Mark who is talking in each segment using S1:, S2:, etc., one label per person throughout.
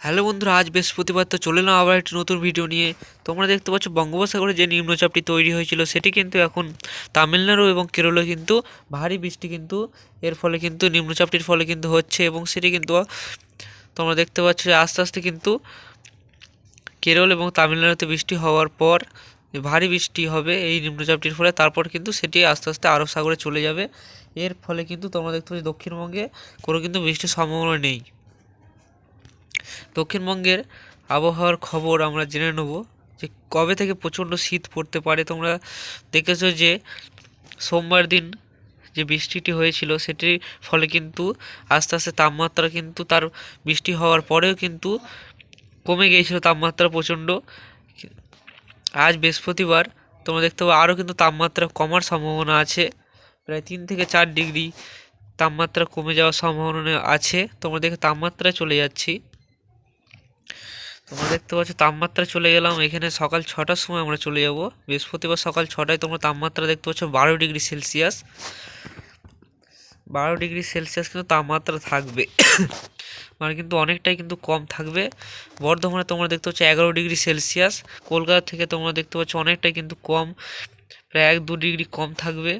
S1: Hello বন্ধুরা, আজ বৃহস্পতিবার, তো চলে এলাম আবার একটি নতুন ভিডিও নিয়ে। তোমরা দেখতে পাচ্ছ বঙ্গোপসাগরে যে নিম্নচাপটি তৈরি হয়েছিল, সেটি কিন্তু এখন তামিলনাড়ু এবং কেরলে কিন্তু ভারী বৃষ্টি কিন্তু এর ফলে কিন্তু, নিম্নচাপটির ফলে কিন্তু হচ্ছে এবং সেটি কিন্তু তোমরা দেখতে পাচ্ছ যে আস্তে আস্তে কিন্তু কেরল এবং তামিলনাড়ুতে বৃষ্টি হওয়ার পর ভারী বৃষ্টি হবে এই নিম্নচাপটির ফলে। তারপর কিন্তু সেটি আস্তে আস্তে আরব সাগরে চলে যাবে। এর ফলে কিন্তু তোমরা দেখতে পাচ্ছ দক্ষিণবঙ্গে কোনো কিন্তু বৃষ্টির সম্ভাবনা নেই। দক্ষিণবঙ্গের আবহাওয়ার খবর আমরা জেনে নেব যে কবে থেকে প্রচণ্ড শীত পড়তে পারে। তোমরা দেখেছ যে সোমবার দিন যে বৃষ্টিটি হয়েছিল, সেটির ফলে কিন্তু আস্তে আস্তে তাপমাত্রা কিন্তু তার বৃষ্টি হওয়ার পরেও কিন্তু কমে গিয়েছিল তাপমাত্রা প্রচণ্ড। আজ বৃহস্পতিবার তোমরা দেখতে পাবো আরও কিন্তু তাপমাত্রা কমার সম্ভাবনা আছে। প্রায় তিন থেকে চার ডিগ্রি তাপমাত্রা কমে যাওয়ার সম্ভাবনা আছে। তোমরা দেখে তাপমাত্রায় চলে যাচ্ছি। তোমরা দেখতে পাচ্ছ, তাপমাত্রা চলে গেলাম। এখানে সকাল ছটার সময় আমরা চলে যাব। বৃহস্পতিবার সকাল ছটায় তোমরা তাপমাত্রা দেখতে পাচ্ছ, বারো ডিগ্রি সেলসিয়াস। বারো ডিগ্রি সেলসিয়াস কিন্তু তাপমাত্রা থাকবে। মানে কিন্তু অনেকটাই কিন্তু কম থাকবে। বর্ধমানে তোমরা দেখতে পাচ্ছ, এগারো ডিগ্রি সেলসিয়াস। কলকাতা থেকে তোমরা দেখতে পাচ্ছ, অনেকটাই কিন্তু কম, প্রায় এক দু ডিগ্রি কম থাকবে।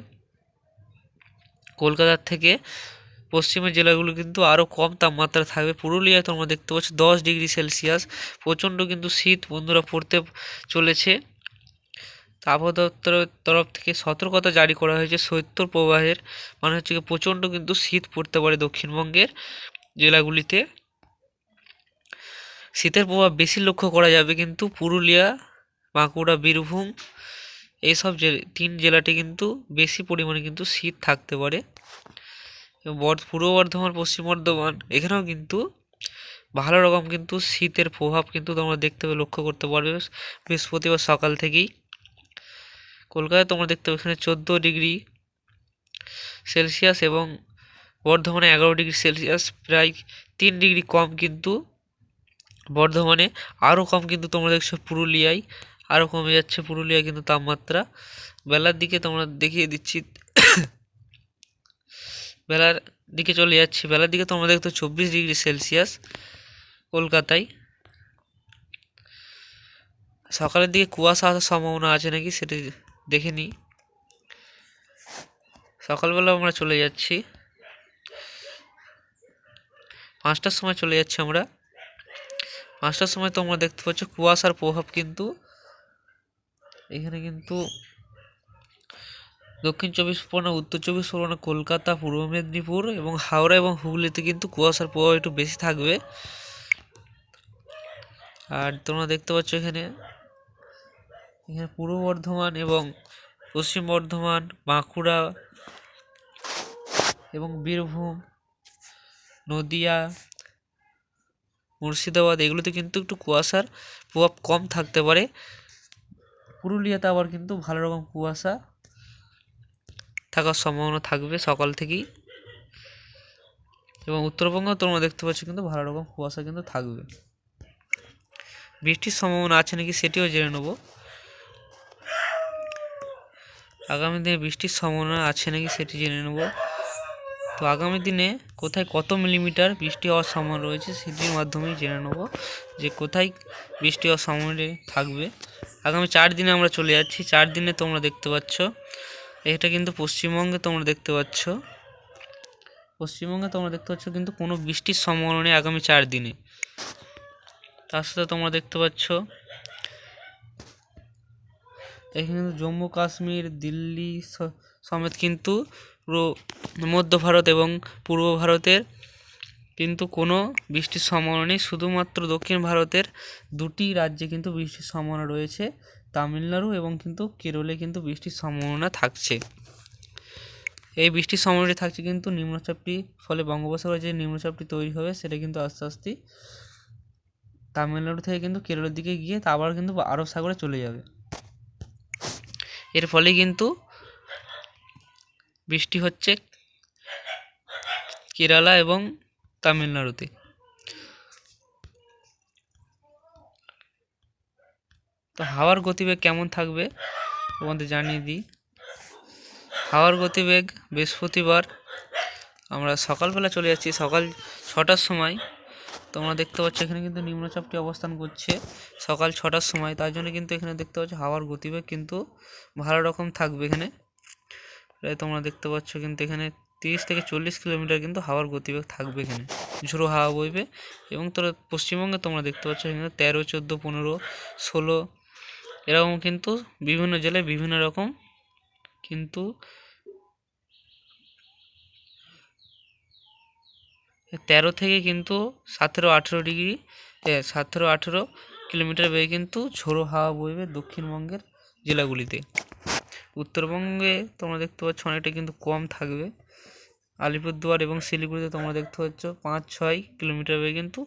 S1: কলকাতার থেকে পশ্চিমের জেলাগুলো কিন্তু আরও কম তাপমাত্রা থাকবে। পুরুলিয়ায় তোমরা দেখতে পাচ্ছ দশ ডিগ্রি সেলসিয়াস। প্রচণ্ড কিন্তু শীত বন্ধুরা পড়তে চলেছে। আবহাওয়া দপ্তরের তরফ থেকে সতর্কতা জারি করা হয়েছে শৈত্য প্রবাহের। মানে হচ্ছে কি প্রচণ্ড কিন্তু শীত পড়তে পারে দক্ষিণবঙ্গের জেলাগুলিতে। শীতের প্রভাব বেশি লক্ষ্য করা যাবে কিন্তু পুরুলিয়া, বাঁকুড়া, বীরভূম এইসব জেলা তিন জেলাটি কিন্তু বেশি পরিমাণে কিন্তু শীত থাকতে পারে। এবং পূর্ব বর্ধমান, পশ্চিম বর্ধমান, এখানেও কিন্তু ভালো রকম কিন্তু শীতের প্রভাব কিন্তু তোমরা দেখতে লক্ষ্য করতে পারবে। বৃহস্পতিবার সকাল থেকেই কলকাতায় তোমরা দেখতে পাবে এখানে চোদ্দ ডিগ্রি সেলসিয়াস এবং বর্ধমানে এগারো ডিগ্রি সেলসিয়াস, প্রায় তিন ডিগ্রি কম কিন্তু বর্ধমানে। আরও কম কিন্তু তোমরা দেখছ পুরুলিয়ায়, আরও কমে যাচ্ছে পুরুলিয়ায় কিন্তু তাপমাত্রা। বেলার দিকে তোমরা দেখিয়ে দিচ্ছি বেলার দিকে চলে যাচ্ছি। বেলার দিকে তোমরা দেখতো চব্বিশ ডিগ্রি সেলসিয়াস কলকাতায়। সকালের দিকে কুয়াশা আসার সম্ভাবনা আছে নাকি সেটা দেখে নিই। সকালবেলা আমরা চলে যাচ্ছি। পাঁচটার সময় চলে যাচ্ছি আমরা। পাঁচটার সময় তোমরা দেখতে পাচ্ছ কুয়াশার প্রভাব কিন্তু এখানে কিন্তু দক্ষিণ চব্বিশ পরগনা, উত্তর চব্বিশ পরগনা, কলকাতা, পূর্ব মেদিনীপুর এবং হাওড়া এবং হুগলিতে কিন্তু কুয়াশার প্রভাব একটু বেশি থাকবে। আর তোমরা দেখতে পাচ্ছ এখানে এখানে পূর্ব বর্ধমান এবং পশ্চিম বর্ধমান, বাঁকুড়া এবং বীরভূম, নদিয়া, মুর্শিদাবাদ, এগুলোতে কিন্তু একটু কুয়াশার প্রভাব কম থাকতে পারে। পুরুলিয়াতে আবার কিন্তু ভালো রকম কুয়াশা থাকার সম্ভাবনা থাকবে সকাল থেকেই। এবং উত্তরবঙ্গ তোমরা দেখতে পাচ্ছ কিন্তু ভালো রকম কুয়াশা কিন্তু থাকবে। বৃষ্টির সম্ভাবনা আছে নাকি সেটিও জেনে নেব। আগামী দিনে বৃষ্টির সম্ভাবনা আছে নাকি সেটি জেনে নেব। তো আগামী দিনে কোথায় কত মিলিমিটার বৃষ্টি হওয়ার সম্ভাবনা রয়েছে সেটির মাধ্যমেই জেনে নেব যে কোথায় বৃষ্টি হওয়ার সম্ভাবনা থাকবে। আগামী চার দিনে আমরা চলে যাচ্ছি। চার দিনে তোমরা দেখতে পাচ্ছ এটা কিন্তু পশ্চিমবঙ্গে তোমরা দেখতে পাচ্ছ। পশ্চিমবঙ্গে তোমরা দেখতে পাচ্ছ কিন্তু কোনো বৃষ্টির সম্ভাবনা নেই আগামী চার দিনে। তার সাথে তোমরা দেখতে পাচ্ছ, এখানে কিন্তু জম্মু, কাশ্মীর, দিল্লি সমেত কিন্তু মধ্য ভারত এবং পূর্ব ভারতের কিন্তু কোনো বৃষ্টির সম্ভাবনা নেই। শুধুমাত্র দক্ষিণ ভারতের দুটি রাজ্যে কিন্তু বৃষ্টির সম্ভাবনা রয়েছে। তামিলনাড়ু এবং কিন্তু কেরলে কিন্তু বৃষ্টির সম্ভাবনা থাকছে। এই বৃষ্টির সম্ভাবনাটি থাকছে কিন্তু নিম্নচাপটি, ফলে বঙ্গোপসাগরে যে নিম্নচাপটি তৈরি হবে সেটা কিন্তু আস্তে আস্তে তামিলনাড়ু থেকে কিন্তু কেরলের দিকে গিয়ে তা আবার কিন্তু আরব সাগরে চলে যাবে। এর ফলে কিন্তু বৃষ্টি হচ্ছে কেরালা এবং তামিলনাড়ুতে। তো হাওয়ার গতিবেগ কেমন থাকবে? তোমাদের জানিয়ে দিই। হাওয়ার গতিবেগ বৃহস্পতিবার, আমরা সকালবেলা চলে যাচ্ছি, সকাল ছটার সময়। তোমরা দেখতে পাচ্ছ এখানে কিন্তু নিম্নচাপটি অবস্থান করছে সকাল ছটার সময়। তার জন্য কিন্তু এখানে দেখতে পাচ্ছ হাওয়ার গতিবেগ কিন্তু ভালো রকম থাকবে এখানে। প্রায় তোমরা দেখতে পাচ্ছ কিন্তু এখানে তিরিশ থেকে চল্লিশ কিলোমিটার কিন্তু হাওয়ার গতিবেগ থাকবে এখানে। ঝোড়ো হাওয়া বইবে এবং তোরা পশ্চিমবঙ্গে তোমরা দেখতে পাচ্ছ এখানে তেরো, চোদ্দ, পনেরো, ষোলো এরকম কিন্তু বিভিন্ন জেলায় বিভিন্ন রকম কিন্তু তেরো থেকে কিন্তু সতেরো আঠেরো ডিগ্রি সতেরো আঠেরো কিলোমিটার বেগে কিন্তু ঝোড়ো হাওয়া বইবে দক্ষিণবঙ্গের জেলাগুলিতে। উত্তরবঙ্গে তোমরা দেখতে পাচ্ছ অনেকটা কিন্তু কম থাকবে। আলিপুরদুয়ার এবং শিলিগুড়িতে তোমরা দেখতে পাচ্ছ পাঁচ ছয় কিলোমিটার বেগে কিন্তু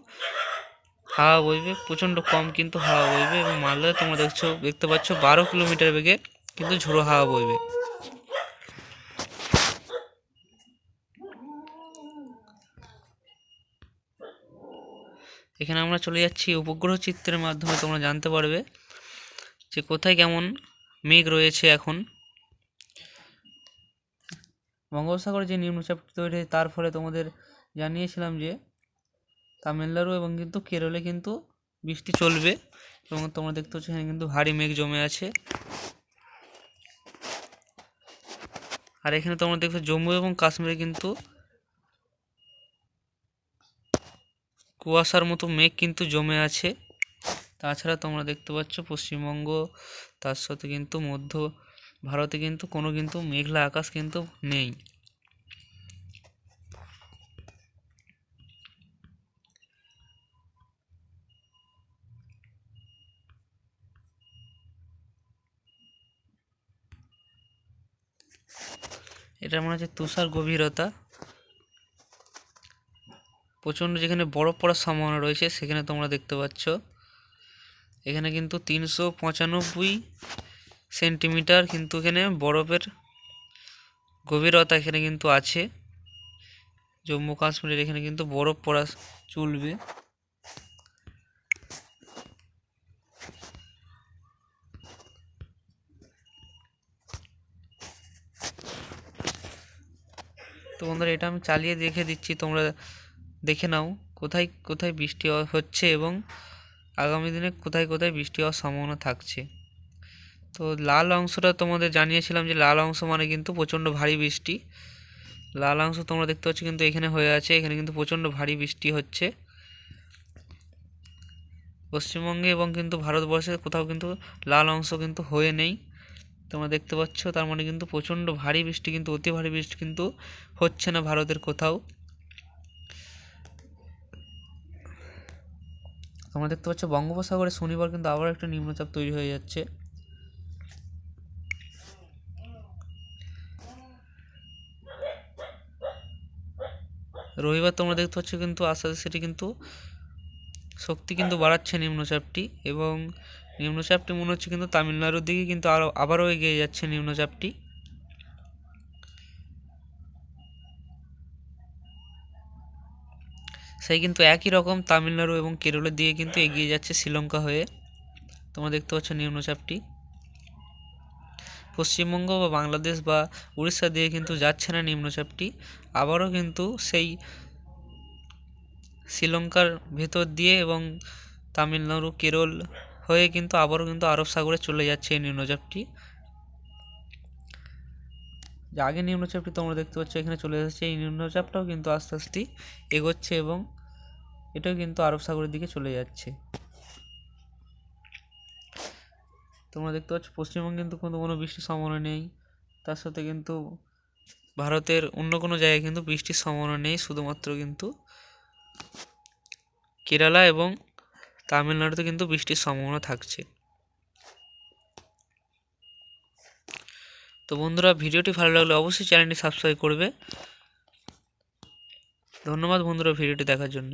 S1: হাওয়া বইবে, প্রচণ্ড কম কিন্তু হাওয়া বইবে এবং মালদায় তোমরা দেখছ, দেখতে পাচ্ছ বারো কিলোমিটার বেগে কিন্তু ঝোড়ো হাওয়া বইবে। এখানে আমরা চলে যাচ্ছি উপগ্রহ চিত্রের মাধ্যমে, তোমরা জানতে পারবে যে কোথায় কেমন মেঘ রয়েছে এখন। বঙ্গোপসাগরে যে নিম্নচাপটি তৈরি হয় তার ফলে তোমাদের জানিয়েছিলাম যে তামিলনাড়ু এবং কিন্তু কেরলে কিন্তু বৃষ্টি চলবে এবং তোমরা দেখতে পাচ্ছ এখানে কিন্তু ভারী মেঘ জমে আছে। আর এখানে তোমরা দেখছ জম্মু এবং কাশ্মীরে কিন্তু কুয়াশার মতো মেঘ কিন্তু জমে আছে। তাছাড়া তোমরা দেখতে পাচ্ছ পশ্চিমবঙ্গ, তার সাথে কিন্তু মধ্য ভারতে কিন্তু কোনো কিন্তু মেঘলা আকাশ কিন্তু নেই। এটা মনে হচ্ছে তুষার গভীরতা। প্রচণ্ড যেখানে বরফ পড়ার সম্ভাবনা রয়েছে, সেখানে তোমরা দেখতে পাচ্ছ। এখানে কিন্তু তিনশো পঁচানব্বই সেন্টিমিটার কিন্তু এখানে বরফের গভীরতা এখানে কিন্তু আছে। জম্মু কাশ্মীরের এখানে কিন্তু বরফ পড়া চলবে। তো বন্ধুরা, এটা আমি চালিয়ে দেখে দিচ্ছি, তোমরা দেখে নাও কোথায় কোথায় বৃষ্টি হচ্ছে এবং আগামী দিনে কোথায় কোথায় বৃষ্টি হওয়ার সম্ভাবনা থাকছে। তো লাল অংশটা তোমাদের জানিয়েছিলাম যে লাল অংশ মানে কিন্তু প্রচণ্ড ভারী বৃষ্টি। লাল অংশ তোমরা দেখতে পাচ্ছ কিন্তু এখানে হয়ে আছে, এখানে কিন্তু প্রচণ্ড ভারী বৃষ্টি হচ্ছে। পশ্চিমবঙ্গে এবং কিন্তু ভারতবর্ষে কোথাও কিন্তু লাল অংশ কিন্তু হয়ে নেই। তোমরা দেখতে পাচ্ছ, তার মানে কিন্তু প্রচণ্ড ভারী বৃষ্টি কিন্তু, অতি ভারী বৃষ্টি কিন্তু হচ্ছে না ভারতের কোথাও। তোমরা দেখতে পাচ্ছ, বঙ্গোপসাগরে শনিবার কিন্তু আবার একটা নিম্নচাপ তৈরি হয়ে যাচ্ছে। রবিবার তোমরা দেখতে পাচ্ছ কিন্তু, আস্তে আস্তে সেটি কিন্তু শক্তি কিন্তু বাড়াচ্ছে নিম্নচাপটি এবং নিম্নচাপটি মনে হচ্ছে কিন্তু তামিলনাড়ুর দিকে, কিন্তু আরও আবারও এগিয়ে যাচ্ছে নিম্নচাপটি সেই কিন্তু একই রকম তামিলনাড়ু এবং কেরলের দিকে কিন্তু এগিয়ে যাচ্ছে শ্রীলঙ্কা হয়ে। তোমরা দেখতে পাচ্ছ নিম্নচাপটি পশ্চিমবঙ্গ বা বাংলাদেশ বা উড়িষ্যা দিয়ে কিন্তু যাচ্ছে না নিম্নচাপটি আবারও কিন্তু সেই শ্রীলঙ্কার ভেতর দিয়ে এবং তামিলনাড়ু, কেরল হয়ে কিন্তু আবারও কিন্তু আরব সাগরে চলে যাচ্ছে এই নিম্নচাপটি। আগে নিম্নচাপটি তোমরা দেখতে পাচ্ছ, এখানে চলে এসেছে। এই নিম্নচাপটাও কিন্তু আস্তে আস্তে এগোচ্ছে এবং এটাও কিন্তু আরব সাগরের দিকে চলে যাচ্ছে। তোমরা দেখতে পাচ্ছ, পশ্চিমবঙ্গে কিন্তু কোনো কোনো বৃষ্টির সম্ভাবনা নেই। তার সাথে কিন্তু ভারতের অন্য কোনো জায়গায় কিন্তু বৃষ্টির সম্ভাবনা নেই। শুধুমাত্র কিন্তু কেরালা এবং তামিলনাড়ুতে কিন্তু বৃষ্টির সম্ভাবনা থাকছে। তো বন্ধুরা, ভিডিওটি ভালো লাগলে অবশ্যই চ্যানেলটি সাবস্ক্রাইব করবে। ধন্যবাদ বন্ধুরা ভিডিওটি দেখার জন্য।